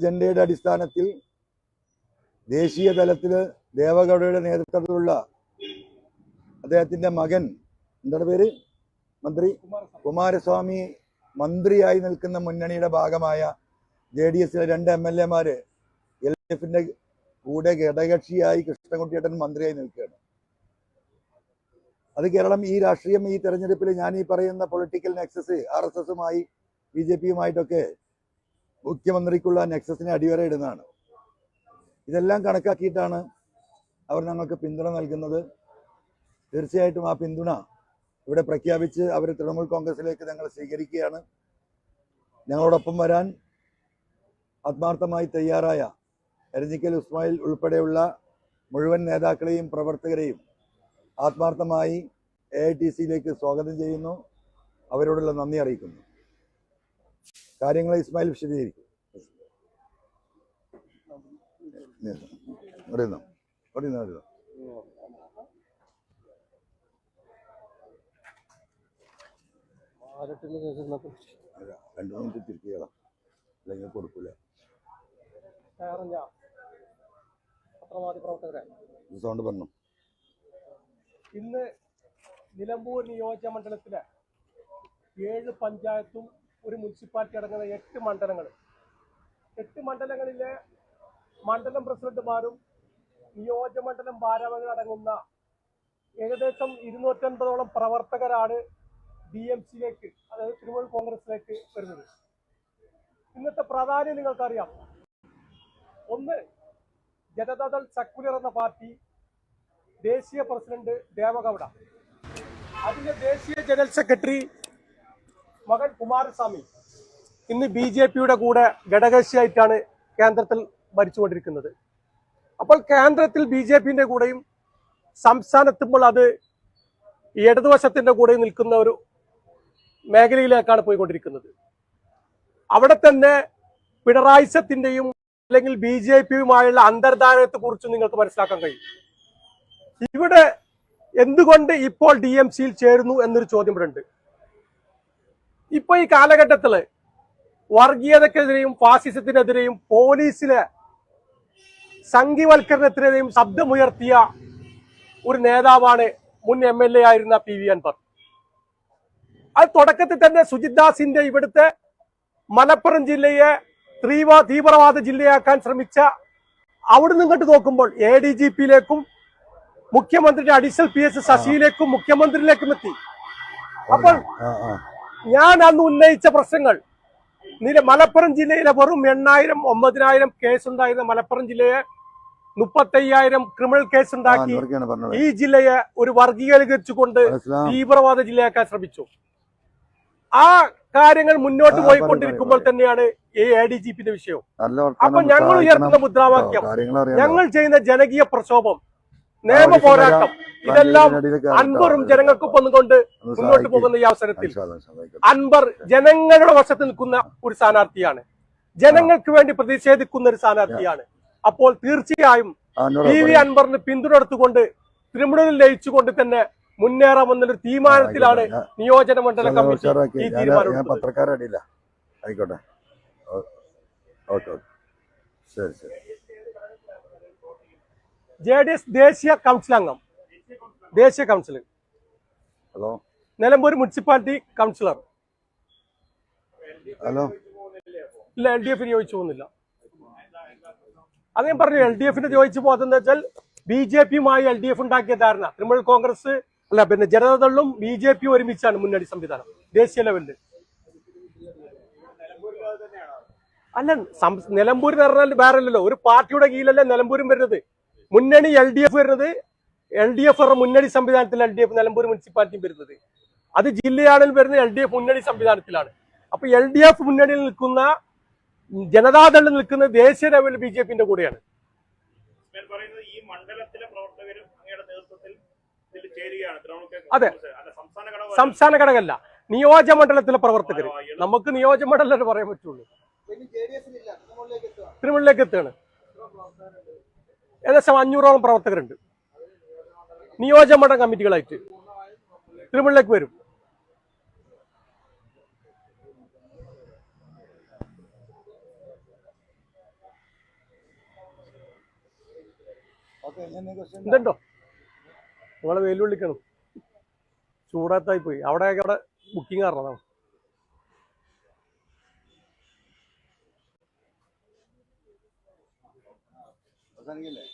അജണ്ടയുടെ അടിസ്ഥാനത്തിൽ ദേശീയ തലത്തിൽ ദേവഗൌഡയുടെ നേതൃത്വത്തിലുള്ള അദ്ദേഹത്തിന്റെ മകൻ എന്താണ് പേര്? മന്ത്രി? കുമാരസ്വാമി മന്ത്രിയായി നിൽക്കുന്ന മുന്നണിയുടെ ഭാഗമായ ജെ ഡി എസിലെ രണ്ട് എം എൽ എമാർ എൽ ഡി എഫിന്റെ കൂടെ ഘടകക്ഷിയായി കൃഷ്ണൻകുട്ടിയേട്ടൻ മന്ത്രിയായി നിൽക്കുകയാണ്. അത് കേരളം ഈ രാഷ്ട്രീയം ഈ തെരഞ്ഞെടുപ്പിൽ ഞാൻ ഈ പറയുന്ന പൊളിറ്റിക്കൽ നെക്സസ് ആർ എസ് എസുമായി ബി ജെ പിയുമായിട്ടൊക്കെ മുഖ്യമന്ത്രിക്കുള്ള നെക്സസിനെ അടിവരയിടുന്നതാണ് ഇതെല്ലാം കണക്കാക്കിയിട്ടാണ് അവർ ഞങ്ങൾക്ക് പിന്തുണ നൽകുന്നത്. തീർച്ചയായിട്ടും ആ പിന്തുണ ഇവിടെ പ്രഖ്യാപിച്ച് അവർ തൃണമൂൽ കോൺഗ്രസിലേക്ക് ഞങ്ങൾ സ്വീകരിക്കുകയാണ്. ഞങ്ങളോടൊപ്പം വരാൻ ആത്മാർത്ഥമായി തയ്യാറായ എരഞ്ഞിക്കൽ ഉസ്മായിൽ ഉൾപ്പെടെയുള്ള മുഴുവൻ നേതാക്കളെയും പ്രവർത്തകരെയും ആത്മാർത്ഥമായി എ ഐ ടി സിയിലേക്ക് സ്വാഗതം ചെയ്യുന്നു. അവരോടുള്ള നന്ദി അറിയിക്കുന്നു. കാര്യങ്ങൾ ഇസ്മായിൽ വിശദീകരിക്കും. ഇവിടെ നിന്നോ ഇവിടെ നിന്നോ ഇവിടെ നിന്നോ. അല്ല, രണ്ട് മിനിറ്റ് തിരിക്കുക അല്ലെങ്കിൽ കൊടുക്കൂല. പത്രമാധ്യമ പ്രവർത്തകരെ. സൗണ്ട് പറഞ്ഞു. ഇന്ന് നിലമ്പൂർ നിയോജക മണ്ഡലത്തിലെ ഏഴ് പഞ്ചായത്തും ഒരു മുനിസിപ്പാലിറ്റി അടങ്ങുന്ന എട്ട് മണ്ഡലങ്ങൾ. എട്ട് മണ്ഡലങ്ങളിലെ മണ്ഡലം പ്രസിഡന്റുമാരും നിയോജകമണ്ഡലം ഭാരവാഹികൾ അടങ്ങുന്ന ഏകദേശം ഇരുന്നൂറ്റൻപതോളം പ്രവർത്തകരാണ് ഡി എം സിയിലേക്ക് അതായത് തൃണമൂൽ കോൺഗ്രസിലേക്ക് വരുന്നത്. ഇന്നത്തെ പ്രാധാന്യം നിങ്ങൾക്കറിയാം. ഒന്ന് ജനതാദൾ സക്കുലർ എന്ന പാർട്ടി ദേശീയ പ്രസിഡന്റ് ദേവഗൌഡ. അതിന്റെ ദേശീയ ജനറൽ സെക്രട്ടറി മകൻ കുമാരസ്വാമി ഇന്ന് ബി ജെ പിയുടെ കൂടെ ഘടകകക്ഷിയായിട്ടാണ് കേന്ദ്രത്തിൽ ഭരിച്ചുകൊണ്ടിരിക്കുന്നത്. അപ്പോൾ കേന്ദ്രത്തിൽ ബി ജെ പിന്റെ കൂടെയും സംസ്ഥാനത്തുമ്പോൾ അത് ഇടതുവശത്തിന്റെ കൂടെ നിൽക്കുന്ന ഒരു മേഖലയിലേക്കാണ് പോയിക്കൊണ്ടിരിക്കുന്നത്. അവിടെ തന്നെ പിണറായിസത്തിന്റെയും അല്ലെങ്കിൽ ബി ജെ പിയുമായുള്ള അന്തർധാരത്തെ കുറിച്ച് നിങ്ങൾക്ക് മനസ്സിലാക്കാൻ കഴിയും. ഇവിടെ എന്തുകൊണ്ട് ഇപ്പോൾ ഡി എം സിയിൽ ചേരുന്നു എന്നൊരു ചോദ്യം ഇവിടെ ഉണ്ട് ഇപ്പൊ ഈ കാലഘട്ടത്തിൽ വർഗീയതക്കെതിരെയും ഫാസിസത്തിനെതിരെയും പോലീസിലെ സംഘിവൽക്കരണത്തിനെതിരെയും ശബ്ദമുയർത്തിയ ഒരു നേതാവാണ് മുൻ എം എൽ എ ആയിരുന്ന പി വി അൻവർ. അത് തുടക്കത്തിൽ തന്നെ സുജിത് ദാസിന്റെ ഇവിടുത്തെ മലപ്പുറം ജില്ലയെ തീവ്ര തീവ്രവാദ ജില്ലയാക്കാൻ ശ്രമിച്ച അവിടെ നിന്നിട്ട് നോക്കുമ്പോൾ എ ഡി ജി പിയിലേക്കും മുഖ്യമന്ത്രിയുടെ അഡീഷണൽ പി എസ് ശശിയിലേക്കും മുഖ്യമന്ത്രിയിലേക്കും എത്തി. അപ്പോൾ ഞാൻ അന്ന് ഉന്നയിച്ച പ്രശ്നങ്ങൾ. നില മലപ്പുറം ജില്ലയിലെ വെറും എണ്ണായിരം ഒമ്പതിനായിരം കേസ് ഉണ്ടായിരുന്ന മലപ്പുറം ജില്ലയെ മുപ്പത്തയ്യായിരം ക്രിമിനൽ കേസ് ഉണ്ടാക്കി ഈ ജില്ലയെ ഒരു വർഗീകരിച്ചുകൊണ്ട് തീവ്രവാദ ജില്ലയാക്കാൻ ശ്രമിച്ചു. ആ കാര്യങ്ങൾ മുന്നോട്ട് പോയിക്കൊണ്ടിരിക്കുമ്പോൾ. തന്നെയാണ് ഈ എ ഡി ജി പിന്റെ വിഷയം. നല്ല അപ്പൊ ഞങ്ങൾ ഉയർത്തുന്ന മുദ്രാവാക്യം. ഞങ്ങൾ ചെയ്യുന്ന ജനകീയ പ്രക്ഷോഭം നിയമ പോരാട്ടം. ഇതെല്ലാം. അൻപറും ജനങ്ങൾക്കൊപ്പം കൊണ്ട് മുന്നോട്ട് പോകുന്ന ഈ അവസരത്തിൽ അൻപർ അൻവർ ജനങ്ങളുടെ വശത്ത് നിൽക്കുന്ന ഒരു സ്ഥാനാർത്ഥിയാണ്. ജനങ്ങൾക്ക് വേണ്ടി പ്രതിഷേധിക്കുന്ന ഒരു സ്ഥാനാർത്ഥിയാണ്. അപ്പോൾ തീർച്ചയായും പി വി അൻപറിന് അൻവറിന് പിന്തുണയെടുത്തുകൊണ്ട് തൃണമൂലിൽ ലയിച്ചുകൊണ്ട് തന്നെ മുന്നേറാമെന്നൊരു തീരുമാനത്തിലാണ് നിയോജന മണ്ഡല കമ്മിറ്റി ഈ തീരുമാനം ആയിക്കോട്ടെ. Okay okay. ശരി ശരി. ജെ ഡി എസ് ദേശീയ കൗൺസിൽ അംഗം. ദേശീയ council hello. Nilambur municipality councillor hello. ഇല്ല എൽ ഡി എഫിന് ചോദിച്ചു പോകുന്നില്ല. അത് ഞാൻ പറഞ്ഞു എൽ ഡി എഫിന് ചോദിച്ചു പോകുന്നത് വെച്ചാൽ ബി ജെ പിയുമായി എൽ ഡി എഫ് ഉണ്ടാക്കിയ ധാരണ. തൃണമൂൽ കോൺഗ്രസ് അല്ല പിന്നെ ജനതാദളും ബി ജെ പി ഒരുമിച്ചാണ് മുന്നണി സംവിധാനം ദേശീയ ലെവലിൽ അല്ല നിലമ്പൂരിൽ നിലമ്പൂർ എന്ന് പറഞ്ഞാൽ വേറെ അല്ലല്ലോ ഒരു പാർട്ടിയുടെ കീഴിലല്ലേ നിലമ്പൂരും വരുന്നത്? മുന്നണി എൽ ഡി എഫ് വരുന്നത് എൽ ഡി എഫ് മുന്നണി സംവിധാനത്തിൽ എൽ ഡി എഫ് നിലമ്പൂർ മുനിസിപ്പാലിറ്റിയും വരുന്നത്. അത് ജില്ലയാണെങ്കിൽ വരുന്നത് എൽ ഡി എഫ് മുന്നണി സംവിധാനത്തിലാണ്. അപ്പൊ എൽ ഡി എഫ് മുന്നണിയിൽ നിൽക്കുന്ന ജനതാദളിൽ നിൽക്കുന്ന ദേശീയ ലെവലിൽ ബി ജെ പിന്റെ കൂടെയാണ്. ഞാൻ പറയുന്നത് ഈ മണ്ഡലത്തിലെ പ്രവർത്തകരും അങ്ങയുടെ നേതൃത്വത്തിൽ ഇതിൽ ചേരുകയാണ്. അതെ. അല്ല സംസ്ഥാന ഘടകം സംസ്ഥാന ഘടകമല്ല. നിയോജക മണ്ഡലത്തിലെ പ്രവർത്തകർ നമുക്ക് നിയോജക മണ്ഡലം പറയാൻ പറ്റുള്ളൂ. തൃണമൂലിലേക്ക് എത്തുകയാണ് ഏകദേശം അഞ്ഞൂറോളം പ്രവർത്തകരുണ്ട്. നിയോജകമണ്ഡലം കമ്മിറ്റികളായിട്ട്. തിരുമണിലേക്ക് വരും. ഇതുണ്ടോ നിങ്ങളെ വെയിലുള്ളിക്കണം ചൂടാത്തായി പോയി. അവിടെ അവിടെ ബുക്കിംഗ് കാരണതാണ്. അവസാനിക്കില്ലേ?